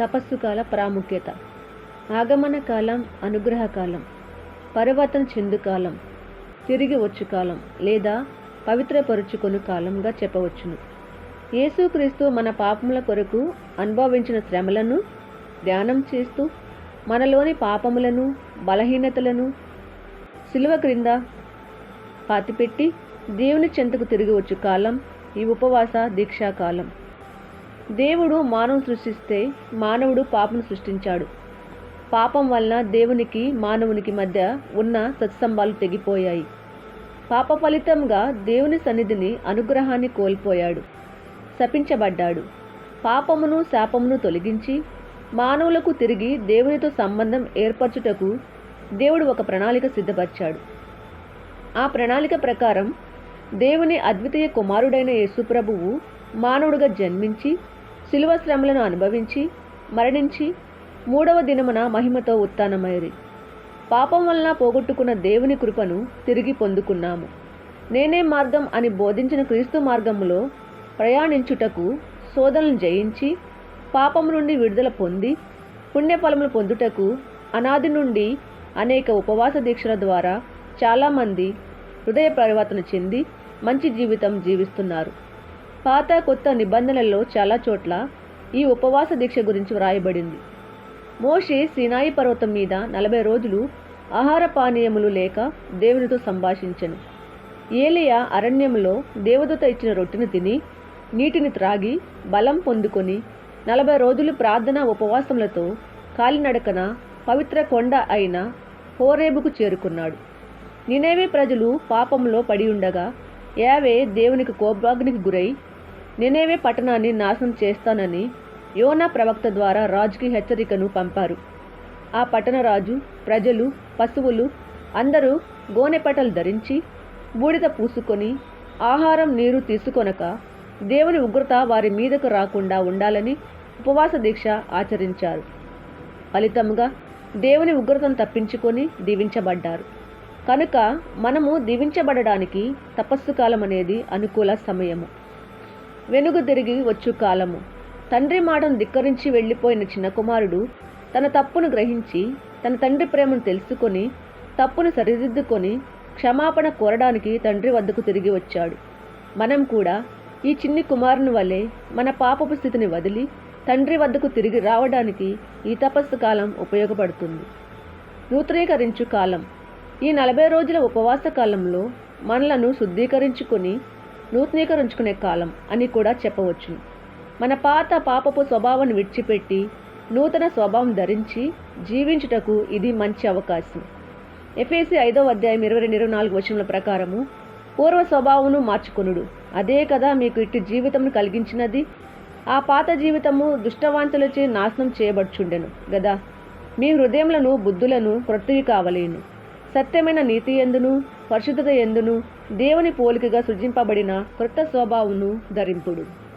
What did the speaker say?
తపస్సు కాల ప్రాముఖ్యత. ఆగమన కాలం అనుగ్రహ కాలం. పరివర్తన చెందు కాలం. తిరిగి వచ్చు కాలం. లేదా పవిత్రపరుచుకొను కాలంగా చెప్పవచ్చును. యేసుక్రీస్తు మన పాపముల కొరకు అనుభవించిన శ్రమలను ధ్యానం చేస్తూ మనలోని పాపములను బలహీనతలను సిలువ క్రింద పాతిపెట్టి దేవుని చెంతకు తిరిగి వచ్చు కాలం. ఈ ఉపవాస దీక్షాకాలం దేవుడు మానవుని సృష్టిస్తే మానవుడు పాపను సృష్టించాడు. పాపం వలన దేవునికి మానవునికి మధ్య ఉన్న సత్సంబాలు తెగిపోయాయి. పాప ఫలితంగా దేవుని సన్నిధిని అనుగ్రహాన్ని కోల్పోయాడు. శపించబడ్డాడు. పాపమును శాపమును తొలగించి మానవులకు తిరిగి దేవునితో సంబంధం ఏర్పరచుటకు దేవుడు ఒక ప్రణాళిక సిద్ధపరిచాడు. ఆ ప్రణాళిక ప్రకారం దేవుని అద్వితీయ కుమారుడైన యేసుప్రభువు మానవుడిగా జన్మించి శిలువ శ్రమలను అనుభవించి మరణించి మూడవ దినమున మహిమతో ఉత్థానమైరి పాపం వలన పోగొట్టుకున్న దేవుని కృపను తిరిగి పొందుకున్నాము. నేనే మార్గం అని బోధించిన క్రీస్తు మార్గములో ప్రయాణించుటకు శోధనలు జయించి పాపం నుండి విడుదల పొంది పుణ్యఫలములు పొందుటకు అనాది నుండి అనేక ఉపవాస దీక్షల ద్వారా చాలామంది హృదయ పరివర్తన చెంది మంచి జీవితం జీవిస్తున్నారు. పాత కొత్త నిబంధనల్లో చాలా చోట్ల ఈ ఉపవాస దీక్ష గురించి వ్రాయబడింది. మోషే సినాయి పర్వతం మీద నలభై రోజులు ఆహార పానీయములు లేక దేవునితో సంభాషించను. ఏలియా అరణ్యంలో దేవదూత ఇచ్చిన రొట్టెను తిని నీటిని త్రాగి బలం పొందుకొని నలభై రోజులు ప్రార్థన ఉపవాసములతో కాలినడకన పవిత్ర కొండ అయిన హోరేబుకు చేరుకున్నాడు. నినేవే ప్రజలు పాపంలో పడి ఉండగా యావే దేవునికి కోపాగ్నికి గురై నినేవే పట్టణాన్ని నాశనం చేస్తానని యోనా ప్రవక్త ద్వారా రాజుకి హెచ్చరికను పంపారు. ఆ పట్టణ రాజు ప్రజలు పశువులు అందరూ గోనెపటలు ధరించి బూడిద పూసుకొని ఆహారం నీరు తీసుకొనక దేవుని ఉగ్రత వారి మీదకు రాకుండా ఉండాలని ఉపవాస దీక్ష ఆచరించారు. ఫలితంగా దేవుని ఉగ్రతను తప్పించుకొని దీవించబడ్డారు. కనుక మనము దీవించబడడానికి తపస్సు కాలం అనేది అనుకూల సమయము. వెనుగు తిరిగి వచ్చు కాలము. తండ్రి మాటను ధిక్కరించి వెళ్ళిపోయిన చిన్న కుమారుడు తన తప్పును గ్రహించి తన తండ్రి ప్రేమను తెలుసుకొని తప్పును సరిదిద్దుకొని క్షమాపణ కోరడానికి తండ్రి వద్దకు తిరిగి వచ్చాడు. మనం కూడా ఈ చిన్ని కుమారుని వలె మన పాపపు స్థితిని వదిలి తండ్రి వద్దకు తిరిగి రావడానికి ఈ తపస్సు కాలం ఉపయోగపడుతుంది. నూతనీకరించు కాలం. ఈ నలభై రోజుల ఉపవాస కాలంలో మనలను శుద్ధీకరించుకొని నూతనీకరించుకునే కాలం అని కూడా చెప్పవచ్చు. మన పాత పాపపు స్వభావాన్ని విడిచిపెట్టి నూతన స్వభావం ధరించి జీవించుటకు ఇది మంచి అవకాశం. ఎఫ్ఏసి ఐదో అధ్యాయం ఇరవై రెండు ఇరవై నాలుగు వచనముల ప్రకారము పూర్వ స్వభావమును మార్చుకునుడు. అదే కదా మీకు ఇట్టి జీవితమును కలిగించినది. ఆ పాత జీవితము దుష్టవాంతులచే నాశనం చేయబడుచుండెను గదా? మీ హృదయములను బుద్ధులను క్రొత్తవి కావలేను. సత్యమైన నీతి ఎందును? పరిశుద్ధత ఎందును? దేవుని పోలికగా సృజింపబడిన క్రొత్త స్వభావమును ధరింపుడు.